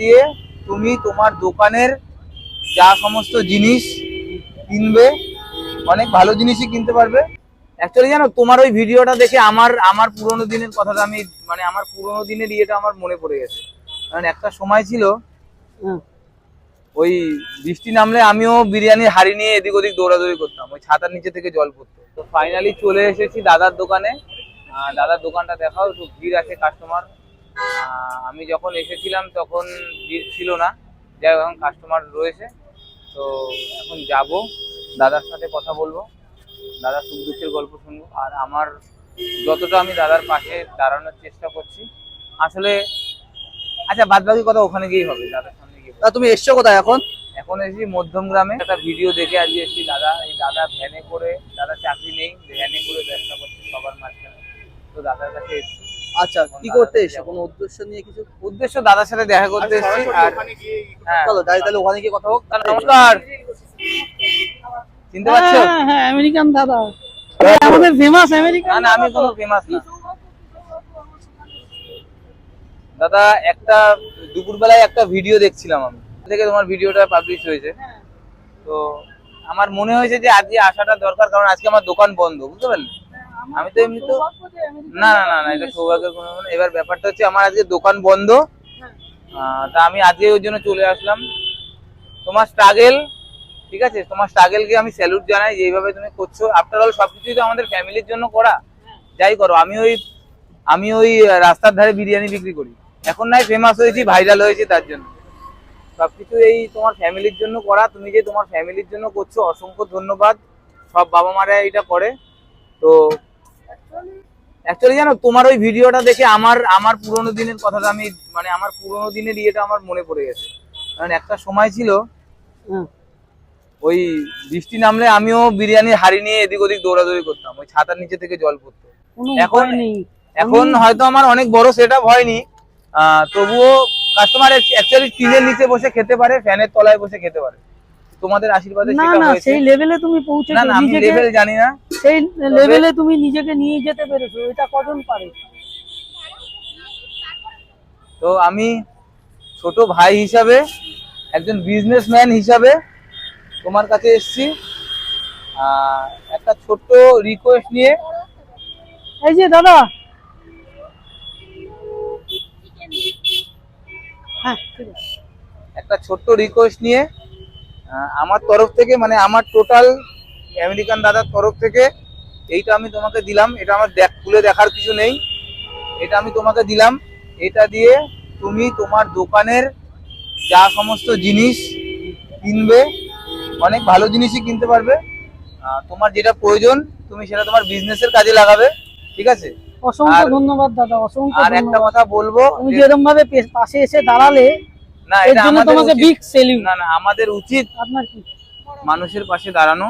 দিয়ে তুমি তোমার দোকানের যা সমস্ত জিনিস কিনবে অনেক ভালো জিনিসই কিনতে পারবে। অ্যাকচুয়ালি জানো তোমার ওই ভিডিওটা দেখে আমার আমার পুরোনো দিনের কথাটা আমি মানে আমার পুরোনো দিনের ইয়েটা আমার মনে পড়ে গেছে। কারণ একটা সময় ছিল। ওই বৃষ্টি নামলে আমিও বিরিয়ানির হাড়ি নিয়ে এদিক ওদিক দৌড়াদৌড়ি করতাম ওই ছাতার নিচে থেকে জল পড়তো। তো ফাইনালি চলে এসেছি দাদার দোকানে। দাদার দোকানটা দেখাও একটু ভিড় আছে কাস্টমার আমি যখন এসেছিলাম তখন ভিড় ছিল না। যাই হোক, এখন কাস্টমার রয়েছে। তো এখন যাব। দাদার সাথে কথা বলব। দাদার সুখ দুঃখের গল্প শুনব। আর আমার যতটা আমি দাদার পাশে দাঁড়ানোর চেষ্টা করছি। আসলে আচ্ছা বাদ বাকি কথা ওখানে গিয়েই হবে। দাদার সামনে গিয়ে তা তুমি এসছো কোথায় এখন? এখন এসেছি মধ্যম গ্রামে। একটা ভিডিও দেখে আজকে এসেছি। দাদা এই দাদা ভ্যানে করে দাদা চাকরি নেই ভ্যানে করে ব্যবসা করছে সবার মাঝখানে। তো দাদার কাছে এসেছি। আচ্ছা কি করতে এসছো? কোনো উদ্দেশ্য নিয়ে কিছু? উদ্দেশ্য দাদার সাথে দেখা করতে এসেছি আর হ্যাঁ। চলো যাই তাহলে ওখানে গিয়ে কথা হোক দাদা, নমস্কার। চিনতে পারছ? হ্যাঁ হ্যাঁ আমেরিকান দাদা। আমাদের ফেমাস আমেরিকান না না আমি কোনো ফেমাস না। দাদা একটা দুপুরবেলায় একটা ভিডিও দেখছিলাম আমি। থেকে তোমার ভিডিওটা পাবলিশ হয়েছে। তো আমার মনে হয়েছে যে আজকে আসাটা দরকার কারণ আজকে আমার দোকান বন্ধ বুঝতে পারলে? আমি তো এমনি তো না না না না এটা সৌভাগ্যের কোনো ব্যাপার এবার ব্যাপারটা হচ্ছে আমার আজকে দোকান বন্ধ। তা আমি আজকে ওই জন্য চলে আসলাম। তোমার স্ট্রাগেল ঠিক আছে? তোমার স্ট্রাগেলকে আমি স্যালুট জানাই যে এইভাবে তুমি করছ। আফটার অল সবকিছুই তো আমাদের ফ্যামিলির জন্য করা। যাই করো আমি ওই আমি ওই রাস্তার ধারে বিরিয়ানি বিক্রি করি। এখন নাই ফেমাস হয়েছি ভাইরাল হয়েছি তার জন্য। সবকিছু এই তোমার ফ্যামিলির জন্য করা। তুমি যে তোমার ফ্যামিলির জন্য করছ অসংখ্য ধন্যবাদ। সব বাবা মারা এটা করে। তো অ্যাকচুয়ালি জানো তোমার ওই ভিডিওটা দেখে আমার আমার পুরোনো দিনের কথাটা আমি মানে আমার পুরোনো দিনের ইয়েটা আমার মনে পড়ে গেছে। কারণ একটা সময় ছিল ওই বৃষ্টি নামলে আমিও বিরিয়ানির হাড়ি নিয়ে এদিক ওদিক দৌড়াদৌড়ি করতাম ওই ছাতার নিচে থেকে জল পড়তো। এখন- এখন হয়তো আমার অনেক বড় সেট আপ হয়নি তবুও কাস্টমার অ্যাকচুয়ালি টিনের নিচে বসে খেতে পারে ফ্যানের তলায় বসে খেতে পারে। তোমাদের আশীর্বাদে না সেটা না হয়েছে। সেই লেভেলে তুমি না না আমি লেভেল জানি না। সেই লেভেলে তুমি নিজেকে নিয়ে যেতে পেরেছ এটা কজন পারে? তো আমি ছোট ভাই হিসাবে একজন বিজনেসম্যান হিসাবে তোমার কাছে এসেছি। একটা ছোট্ট রিকোয়েস্ট নিয়ে। এই যে দাদা। হ্যাঁ একটা ছোট্ট রিকোয়েস্ট নিয়ে আমার তরফ থেকে মানে আমার টোটাল আমেরিকান দাদার তরফ থেকে এইটা আমি তোমাকে দিলাম এটা আমার দেখ খুলে দেখার কিছু নেই। এটা আমি তোমাকে দিলাম এটা দিয়ে তুমি তোমার দোকানের যা সমস্ত জিনিস কিনবে অনেক ভালো জিনিসই কিনতে পারবে। তোমার যেটা প্রয়োজন তুমি সেটা তোমার বিজনেসের কাজে লাগাবে ঠিক আছে? অসংখ্য ধন্যবাদ দাদা অসংখ্য আর একটা কথা বলব তুমি যেরকম ভাবে পাশে এসে দাঁড়ালে না এটা আমাদের তোমাকে উচিত- বিগ সেলিং না না আমাদের উচিত আপনার কি? মানুষের পাশে দাঁড়ানো।